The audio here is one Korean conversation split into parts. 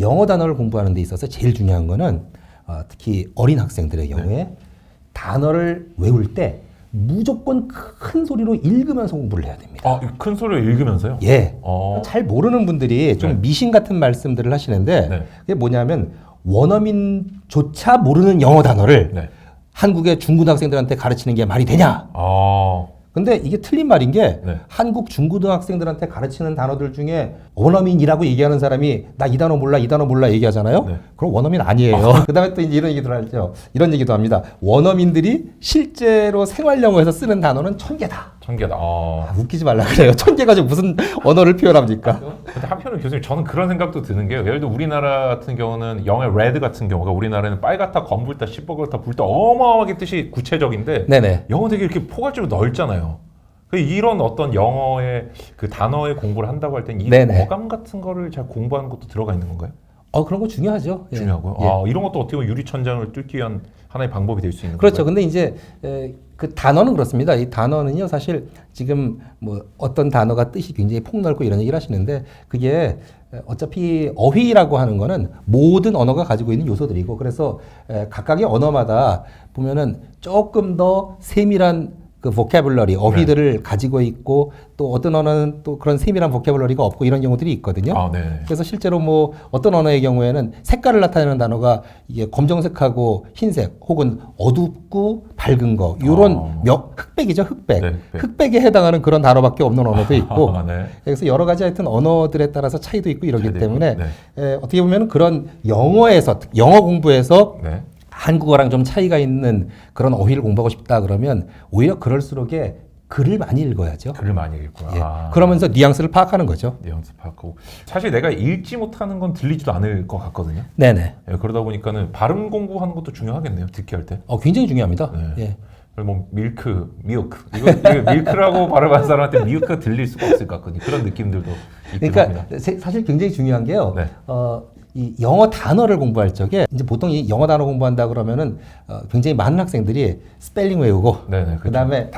영어 단어를 공부하는 데 있어서 제일 중요한 거는 어, 특히 어린 학생들의 경우에 단어를 외울 때 무조건 큰 소리로 읽으면서 공부를 해야 됩니다. 아, 큰 소리로 읽으면서요? 예. 어. 잘 모르는 분들이 좀 네. 미신 같은 말씀들을 하시는데 네. 그게 뭐냐면 원어민조차 모르는 영어 단어를 네. 한국의 중고등학생들한테 가르치는 게 말이 되냐? 아. 근데 이게 틀린 말인 게 네. 한국 중고등학생들한테 가르치는 단어들 중에 원어민이라고 얘기하는 사람이 나 이 단어 몰라 이 단어 몰라 얘기하잖아요. 네. 그럼 원어민 아니에요. 그다음에 또 이런 얘기도 하죠. 이런 얘기도 합니다. 원어민들이 실제로 생활 영어에서 쓰는 단어는 천 개다. 천 개다. 아. 아, 웃기지 말라 그래요. 천 개 가지고 무슨 언어를 표현합니까? 근데 한편으로 교수님 저는 그런 생각도 드는 게요. 예를 들어 우리나라 같은 경우는 영어의 레드 같은 경우가 우리나라는 빨갛다, 검붉다, 시뻘겋다, 붉다 어마어마하게 뜻이 구체적인데 네네. 영어 되게 이렇게 포괄적으로 넓잖아요. 그 이런 어떤 영어의 그 단어의 공부를 한다고 할땐이 네네. 어감 같은 거를 잘 공부하는 것도 들어가 있는 건가요? 어 그런 거 중요하죠. 예. 중요하고요. 예. 아, 이런 것도 어떻게 보면 유리천장을 뚫기 위한 하나의 방법이 될 수 있는 그렇죠. 건가요? 근데 이제 에, 그 단어는 그렇습니다. 이 단어는요, 사실 지금 뭐 어떤 단어가 뜻이 굉장히 폭넓고 이런 얘기를 하시는데 그게 에, 어차피 어휘라고 하는 거는 모든 언어가 가지고 있는 요소들이고 그래서 에, 각각의 언어마다 보면은 조금 더 세밀한 그 보캐블러리 어휘들을 가지고 있고 또 어떤 언어는 또 그런 세밀한 보캐블러리가 없고 이런 경우들이 있거든요. 아, 네. 그래서 실제로 뭐 어떤 언어의 경우에는 색깔을 나타내는 단어가 이게 검정색하고 흰색 혹은 어둡고 밝은 거 이런 아. 명- 흑백이죠 흑백. 네, 흑백. 흑백에 해당하는 그런 단어밖에 없는 언어도 있고 아, 네. 그래서 여러 가지 하여튼 언어들에 따라서 차이도 있고 이러기 때문에 네. 에, 어떻게 보면 그런 영어에서 영어 공부에서 네. 한국어랑 좀 차이가 있는 그런 어휘를 공부하고 싶다 그러면 오히려 그럴수록에 글을 많이 읽어야죠. 글을 많이 읽고요. 예. 아. 그러면서 뉘앙스를 파악하는 거죠. 뉘앙스 파악하고 사실 내가 읽지 못하는 건 들리지도 않을 것 같거든요. 네네. 예, 그러다 보니까는 발음 공부하는 것도 중요하겠네요. 듣기 할 때. 어, 굉장히 중요합니다. 네. 예. 뭐 밀크, 미우크 이거, 이거 밀크라고 발음한 사람한테 미우크가 들릴 수가 없을 것 같거든요. 그런 느낌들도 있긴 그러니까 합니다. 세- 사실 굉장히 중요한 게요. 네. 어, 이 영어 단어를 공부할 적에 이제 보통 이 영어 단어 공부한다 그러면은 어, 굉장히 많은 학생들이 스펠링 외우고 네네. 그렇죠. 그다음에.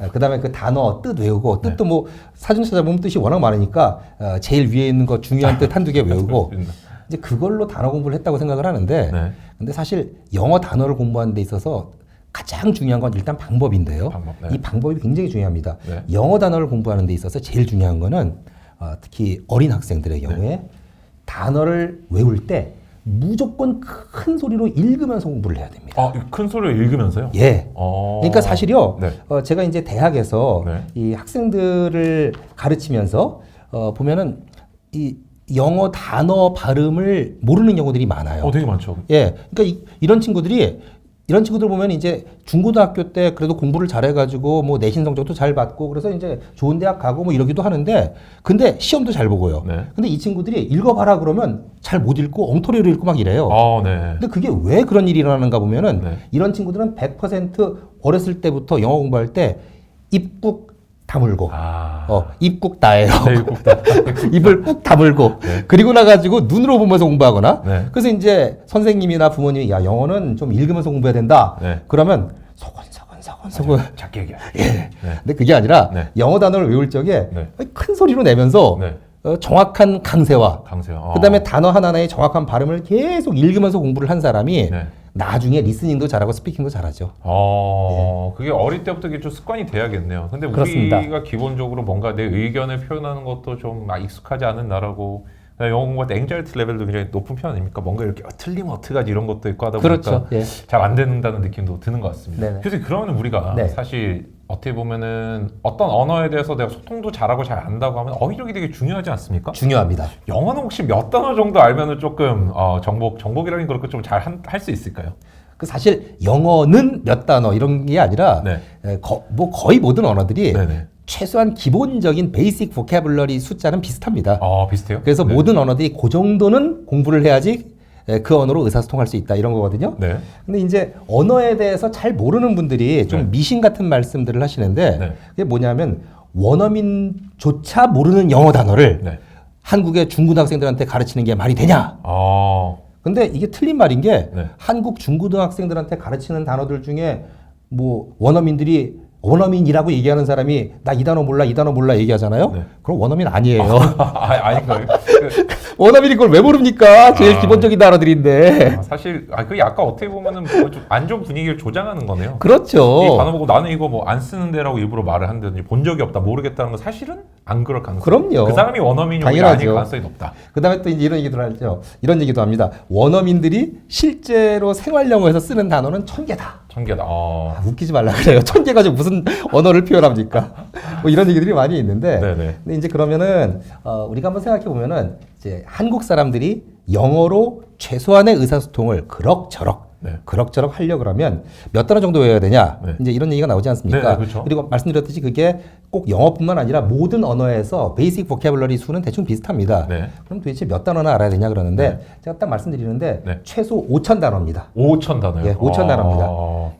어, 그다음에 그 단어 뜻 외우고 네. 뜻도 뭐 사전 찾아보면 뜻이 워낙 많으니까 어, 제일 위에 있는 거 중요한 뜻 한두 개 외우고 이제 그걸로 단어 공부를 했다고 생각을 하는데 네. 근데 사실 영어 단어를 공부하는 데 있어서 가장 중요한 건 일단 방법인데요. 방법, 네. 이 방법이 굉장히 중요합니다. 네. 영어 단어를 공부하는 데 있어서 제일 중요한 거는 어, 특히 어린 학생들의 네. 경우에 단어를 외울 때 무조건 큰 소리로 읽으면서 공부를 해야 됩니다. 아, 큰 소리로 읽으면서요? 예. 어. 그러니까 사실요, 네. 어, 제가 이제 대학에서 네. 이 학생들을 가르치면서 어, 보면은 이 영어 단어 발음을 모르는 경우들이 많아요. 어, 되게 많죠. 예. 그러니까 이, 이런 친구들이 이런 친구들 보면 이제 중고등학교 때 그래도 공부를 잘해가지고 뭐 내신 성적도 잘 받고 그래서 이제 좋은 대학 가고 뭐 이러기도 하는데 근데 시험도 잘 보고요. 네. 근데 이 친구들이 읽어봐라 그러면 잘 못 읽고 엉터리로 읽고 막 이래요. 아, 네. 근데 그게 왜 그런 일이 일어나는가 보면은 네. 이런 친구들은 100% 어렸을 때부터 영어 공부할 때 입국 다물고 아. 어 입국 다예요. 네, 국다. 입을 꾹 다물고 네. 그리고 나가지고 눈으로 보면서 공부하거나 네. 그래서 이제 선생님이나 부모님이 야 영어는 좀 읽으면서 공부해야 된다. 네. 그러면 소곤소곤 소곤소곤 작게 얘기해. 예. 네. 근데 그게 아니라 네. 영어 단어를 외울 적에 네. 큰 소리로 내면서 네. 어, 정확한 강세와 강세요. 어. 그다음에 단어 하나하나의 정확한 발음을 계속 읽으면서 공부를 한 사람이 네. 나중에 리스닝도 잘하고 스피킹도 잘하죠. 어, 그게 어릴 때부터 이게 좀 습관이 돼야겠네요. 근데 그렇습니다. 우리가 기본적으로 뭔가 내 의견을 표현하는 것도 좀 아, 익숙하지 않은 나라고 그다음에 영어 공부할 때 앵자리티 레벨도 굉장히 높은 편 아닙니까? 뭔가 이렇게 어, 틀리면 어떡하지 이런 것도 있고 하다 보니까 그렇죠. 예. 잘 안 된다는 느낌도 드는 것 같습니다. 네네. 그래서 그러면 우리가 네. 사실 어떻게 보면은 어떤 언어에 대해서 내가 소통도 잘하고 잘 안다고 하면 어휘력이 되게 중요하지 않습니까? 중요합니다. 영어는 혹시 몇 단어 정도 알면은 조금 어, 정복 정복이라는 그렇게 좀 잘 할 수 있을까요? 그 사실 영어는 몇 단어 이런 게 아니라 네. 에, 거, 뭐 거의 모든 언어들이 네네. 최소한 기본적인 베이직 보캐블러리 숫자는 비슷합니다. 어 비슷해요? 그래서 네. 모든 언어들이 그 정도는 공부를 해야지 에, 그 언어로 의사소통할 수 있다 이런 거거든요. 네. 근데 이제 언어에 대해서 잘 모르는 분들이 좀 네. 미신 같은 말씀들을 하시는데 네. 그게 뭐냐면 원어민조차 모르는 영어 단어를 네. 한국의 중고등학생들한테 가르치는 게 말이 되냐? 아 근데 이게 틀린 말인 게 네. 한국 중고등학생들한테 가르치는 단어들 중에 뭐 원어민들이 원어민이라고 얘기하는 사람이 나 이 단어 몰라 이 단어 몰라 얘기하잖아요. 네. 그럼 원어민 아니에요. 아, 아닌가요? 그, 원어민이 그걸 왜 모릅니까? 제일 아. 기본적인 단어들인데. 아, 사실 아 그게 약간 어떻게 보면은 뭐 안 좋은 분위기를 조장하는 거네요. 이 그렇죠. 단어 보고 나는 이거 뭐 안 쓰는데라고 일부러 말을 한다든지 본 적이 없다 모르겠다는 건 사실은 안 그럴 가능성. 그럼요. 그 사람이 원어민이. 아닐 가능성이 높다. 그다음에 또 이제 이런 얘기도 하죠. 이런 얘기도 합니다. 원어민들이 실제로 생활 영어에서 쓰는 단어는 천 개다. 천 개다. 어. 아, 웃기지 말라 그래요. 천 개 가지고 무슨 언어를 표현합니까? 뭐 이런 얘기들이 많이 있는데. 네네. 근데 이제 그러면은 어, 우리가 한번 생각해 보면은 이제 한국 사람들이 영어로 최소한의 의사소통을 그럭저럭 네. 그럭저럭 하려 그러면 몇 단어 정도 외워야 되냐? 네. 이제 이런 얘기가 나오지 않습니까? 네, 네, 그렇죠. 리고 말씀드렸듯이 그게 꼭 영어뿐만 아니라 모든 언어에서 베이직 보캐블러리 수는 대충 비슷합니다. 네. 그럼 도대체 몇 단어나 알아야 되냐 그러는데 제가 딱 말씀드리는데 네. 최소 5천 단어입니다. 5천 단어요. 예, 5천 단어입니다.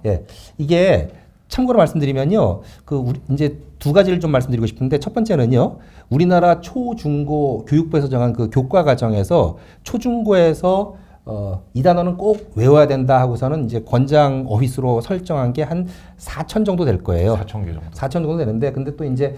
어. 예, 이게 참고로 말씀드리면요, 그 우리 이제 두 가지를 좀 말씀드리고 싶은데 첫 번째는요, 우리나라 초, 중고 교육부에서 정한 그 교과 과정에서 초중고에서 어, 이 단어는 꼭 외워야 된다 하고서는 이제 권장 어휘수로 설정한 게 한 4천 정도 될 거예요. 4천 개 정도. 4천 정도 되는데 근데 또 이제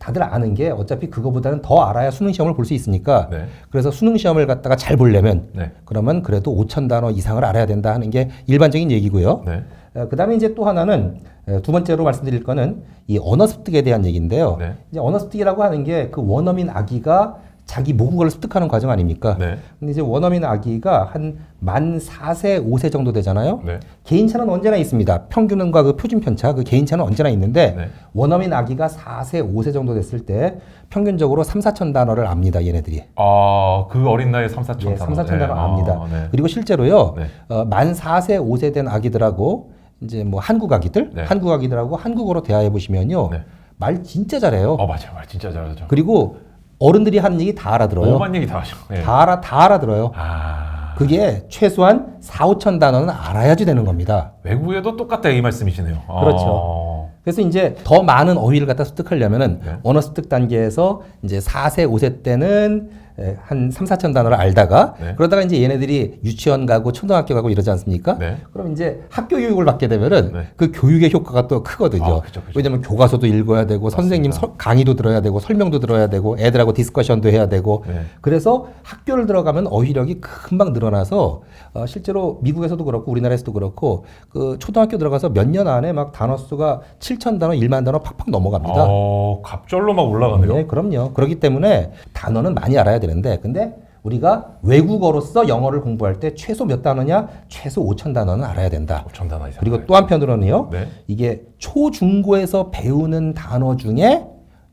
다들 아는 게 어차피 그거보다는 더 알아야 수능 시험을 볼 수 있으니까 네. 그래서 수능 시험을 갖다가 잘 보려면 네. 그러면 그래도 5천 단어 이상을 알아야 된다 하는 게 일반적인 얘기고요. 네. 그 다음에 이제 또 하나는 에, 두 번째로 말씀드릴 거는 이 언어 습득에 대한 얘기인데요. 네. 이제 언어 습득이라고 하는 게 그 원어민 아기가 자기 모국어를 습득하는 과정 아닙니까? 네. 근데 이제 원어민 아기가 한만 4세, 5세 정도 되잖아요. 네. 개인차는 언제나 있습니다. 평균과 그 표준 편차, 그 개인차는 언제나 있는데 네. 원어민 아기가 4세, 5세 정도 됐을 때 평균적으로 3, 4천 단어를 압니다. 얘네들이. 아, 그 어린 나이에 3, 4천 예, 단어. 3, 4천 단어 네. 압니다. 아, 네. 그리고 실제로요, 네. 어, 만 4세, 5세 된 아기들하고 이제 뭐 한국 아기들, 네. 한국 아기들하고 한국어로 대화해 보시면요, 네. 말 진짜 잘해요. 어, 맞아요. 말 진짜 잘하죠. 그리고 어른들이 하는 얘기 다 알아들어요. 오만 얘기 다 하죠. 네. 다 알아, 다 알아들어요. 아. 그게 최소한 4, 5천 단어는 알아야지 되는 겁니다. 외국에도 똑같다 이 말씀이시네요. 그렇죠. 어. 그래서 이제 더 많은 어휘를 갖다 습득하려면은 네. 언어 습득 단계에서 이제 4세, 5세 때는 에, 한 3, 4천 단어를 알다가 네. 그러다가 이제 얘네들이 유치원 가고 초등학교 가고 이러지 않습니까? 네. 그럼 이제 학교 교육을 받게 되면은 네. 그 교육의 효과가 또 크거든요. 아, 그죠, 그죠. 왜냐면 교과서도 읽어야 되고 선생님 서- 강의도 들어야 되고 설명도 들어야 되고 애들하고 디스커션도 해야 되고 네. 그래서 학교를 들어가면 어휘력이 금방 늘어나서 어, 실제로 미국에서도 그렇고 우리나라에서도 그렇고 그 초등학교 들어가서 몇 년 안에 막 단어 수가 7천 단어, 1만 단어 팍팍 넘어갑니다. 어, 갑절로 막 올라가네요. 네, 그럼요. 그렇기 때문에 단어는 많이 알아야 되는데 근데 우리가 외국어로서 영어를 공부할 때 최소 몇 단어냐? 최소 5천 단어는 알아야 된다. 5천 단어 이상. 그리고 또 한편으로는요. 네. 이게 초중고에서 배우는 단어 중에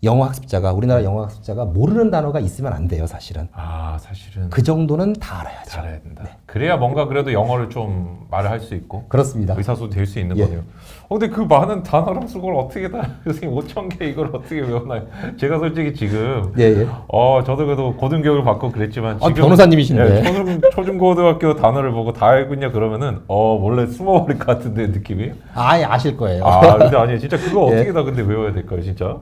영어 학습자가 우리나라 영어 학습자가 모르는 단어가 있으면 안 돼요, 사실은. 아, 사실은 그 정도는 다 알아야죠. 잘해야 된다. 그래야 뭔가 그래도 영어를 좀 말을 할 수 있고 그렇습니다. 의사소통 될수 있는 예. 거네요. 어, 근데 그 많은 단어랑 수걸 어떻게 다 선생님 5천 개 이걸 어떻게 외우나요? 제가 솔직히 지금 예, 예. 어 저도 그래도 고등교육을 받고 그랬지만 아, 지금 변호사님이신데. 예, 초중, 초중고등학교 단어를 보고 다 알고 있냐 그러면은 어 원래 숨어버릴 것 같은데 느낌이 아예 아실 거예요. 아 근데 아니 진짜 그거 예. 어떻게 다 근데 외워야 될까요 진짜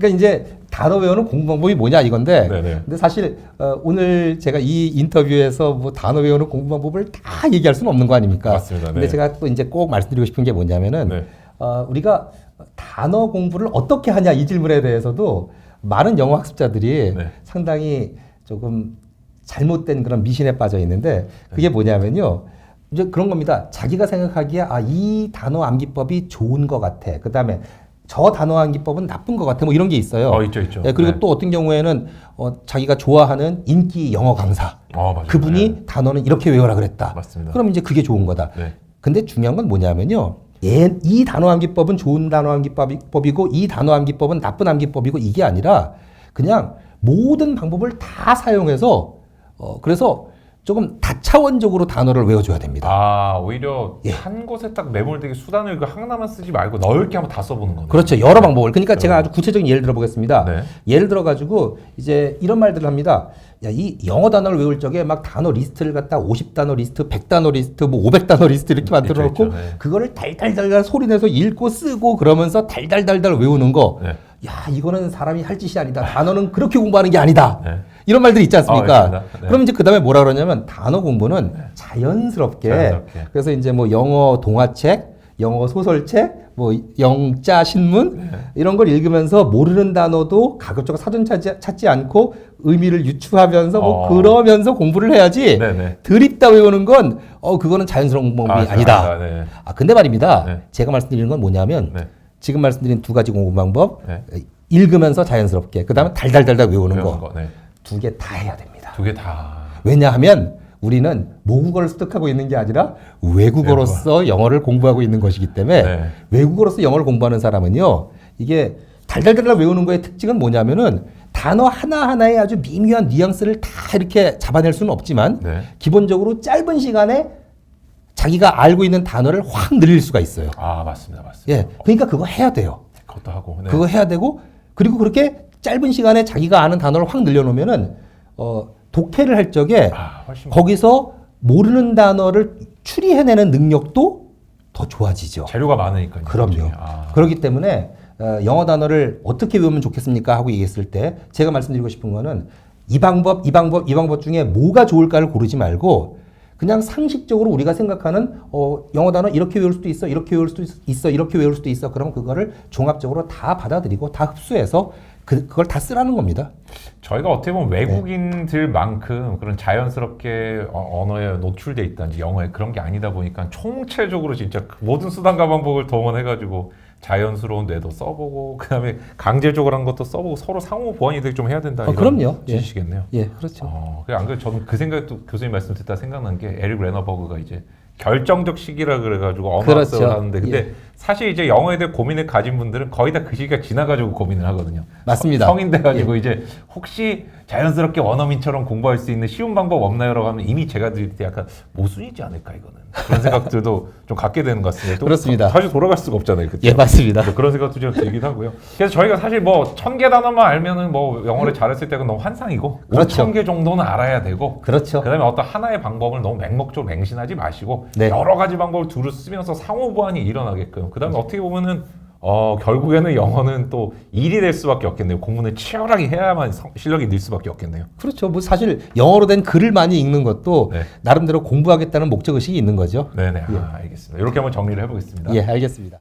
그러니까 이제 단어 외우는 공부 방법이 뭐냐 이건데. 네네. 근데 사실 어, 오늘 제가 이 인터뷰에서 뭐 단어 외우는 공부 방법을 다 얘기할 수는 없는 거 아닙니까? 맞습니다. 근데 네. 제가 또 이제 꼭 말씀드리고 싶은 게 뭐냐면은 네. 어, 우리가 단어 공부를 어떻게 하냐 이 질문에 대해서도 많은 영어 학습자들이 네. 상당히 조금 잘못된 그런 미신에 빠져 있는데 그게 네. 뭐냐면요. 이제 그런 겁니다. 자기가 생각하기에 아, 이 단어 암기법이 좋은 것 같아. 그 다음에 저 단어 암기법은 나쁜 것 같아. 뭐 이런 게 있어요. 어 있죠 있죠 예, 그리고 네. 또 어떤 경우에는 어, 자기가 좋아하는 인기 영어 강사. 어 맞아요 그분이 네. 단어는 이렇게 외워라 그랬다. 맞습니다. 그럼 이제 그게 좋은 거다. 네. 근데 중요한 건 뭐냐면요. 얘, 이 단어 암기법은 좋은 단어 암기법이고 이 단어 암기법은 나쁜 암기법이고 이게 아니라 그냥 모든 방법을 다 사용해서 어, 그래서 조금 다차원적으로 단어를 외워줘야 됩니다. 아 오히려 예. 한 곳에 딱 매몰되게 수단을 그 하나만 쓰지 말고 넓게 한번 다 써보는 거네요 그렇죠. 여러 방법을. 그러니까 제가 아주 구체적인 예를 들어보겠습니다. 네. 예를 들어가지고 이제 이런 말들을 합니다. 야, 이 영어 단어를 외울 적에 막 단어 리스트를 갖다 50단어 리스트, 100단어 리스트, 뭐 500단어 리스트 이렇게 만들어 놓고 있죠, 있죠. 네. 그거를 달달달달 소리 내서 읽고 쓰고 그러면서 달달달달 외우는 거. 네. 야, 이거는 사람이 할 짓이 아니다. 단어는 그렇게 공부하는 게 아니다. 네. 이런 말들이 있지 않습니까? 아, 있습니다. 네. 그럼 이제 그 다음에 뭐라 그러냐면 단어 공부는 자연스럽게, 자연스럽게. 그래서 이제 뭐 영어 동화책, 영어 소설책, 뭐 영자 신문 이런 걸 읽으면서 모르는 단어도 가급적 사전 찾지, 찾지 않고 의미를 유추하면서 뭐 어. 그러면서 공부를 해야지 네네. 드립다 외우는 건 어 그거는 자연스러운 방법이 아, 니다 네. 아 근데 말입니다. 네. 제가 말씀드리는 건 뭐냐면 네. 지금 말씀드린 두 가지 공부 방법 네. 읽으면서 자연스럽게 그다음에 달달달달 외우는 외우는 거 거. 네. 두 개 다 해야 됩니다. 두 개 다. 왜냐하면 우리는 모국어를 습득하고 있는 게 아니라 외국어로서 영어를 공부하고 있는 것이기 때문에 네. 외국어로서 영어를 공부하는 사람은요 이게 달달달 외우는 거의 특징은 뭐냐면은 단어 하나하나에 아주 미묘한 뉘앙스를 다 이렇게 잡아낼 수는 없지만 네. 기본적으로 짧은 시간에 자기가 알고 있는 단어를 확 늘릴 수가 있어요. 아 맞습니다, 맞습니다. 예, 그러니까 그거 해야 돼요. 그것도 하고. 네. 그거 해야 되고 그리고 그렇게 짧은 시간에 자기가 아는 단어를 확 늘려놓으면은 어, 독해를 할 적에 아 거기서 모르는 단어를 추리해내는 능력도 더 좋아지죠. 재료가 많으니까. 그럼요. 아. 그렇기 때문에 어, 영어 단어를 어떻게 외우면 좋겠습니까 하고 얘기했을 때 제가 말씀드리고 싶은 거는 이 방법, 이 방법, 이 방법 중에 뭐가 좋을까를 고르지 말고 그냥 상식적으로 우리가 생각하는 어, 영어 단어 이렇게 외울 수도 있어, 이렇게 외울 수도 있- 있어, 이렇게 외울 수도 있어. 그러면 그거를 종합적으로 다 받아들이고 다 흡수해서 그, 그걸 다 쓰라는 겁니다. 저희가 어떻게 보면 네. 외국인들만큼 그런 자연스럽게 어- 언어에 노출돼 있다든지 영어에 그런 게 아니다 보니까 총체적으로 진짜 그 모든 수단과 방법을 동원해가지고 자연스러운 뇌도 써보고 그다음에 강제적으로 한 것도 써보고 서로 상호 보완이 되게 좀 해야 된다. 어, 그럼요. 예. 지시겠네요. 예, 그렇죠. 어, 그안 그래 저는 그 생각도 교수님 말씀 듣다 생각난 게 에릭 레너버그가 이제 결정적 시기라 그래가지고 언어 그렇죠. 하는데 근데 예. 사실 이제 영어에 대해 고민을 가진 분들은 거의 다 그 시기가 지나가지고 고민을 하거든요. 맞습니다. 예. 성, 인 돼가지고 이제 혹시 자연스럽게 원어민처럼 공부할 수 있는 쉬운 방법 없나요라고 하면 이미 제가 드릴 때 약간 모순이지 않을까 이거는 그런 생각들도 좀 갖게 되는 것 같습니다. 또 그렇습니다. 다 시 돌아갈 수가 없잖아요. 그쵸? 예, 맞습니다. 뭐 그런 생각도 좀 들긴 하고요. 그래서 저희가 사실 뭐 천 개 단어만 알면은 뭐 영어를 잘했을 때가 너무 환상이고 그렇죠. 오천 개 정도는 알아야 되고 그렇죠. 그다음에 어떤 하나의 방법을 너무 맹목적으로 맹신하지 마시고 네. 여러 가지 방법을 두루 쓰면서 상호 보완이 일어나게끔 그다음에 어떻게 보면은 어 결국에는 영어는 또 일이 될 수밖에 없겠네요. 공부는 치열하게 해야만 성- 실력이 늘 수밖에 없겠네요. 그렇죠. 뭐 사실 영어로 된 글을 많이 읽는 것도 네. 나름대로 공부하겠다는 목적 의식이 있는 거죠. 네네 아, 알겠습니다. 이렇게 한번 정리를 해보겠습니다. 예, 알겠습니다.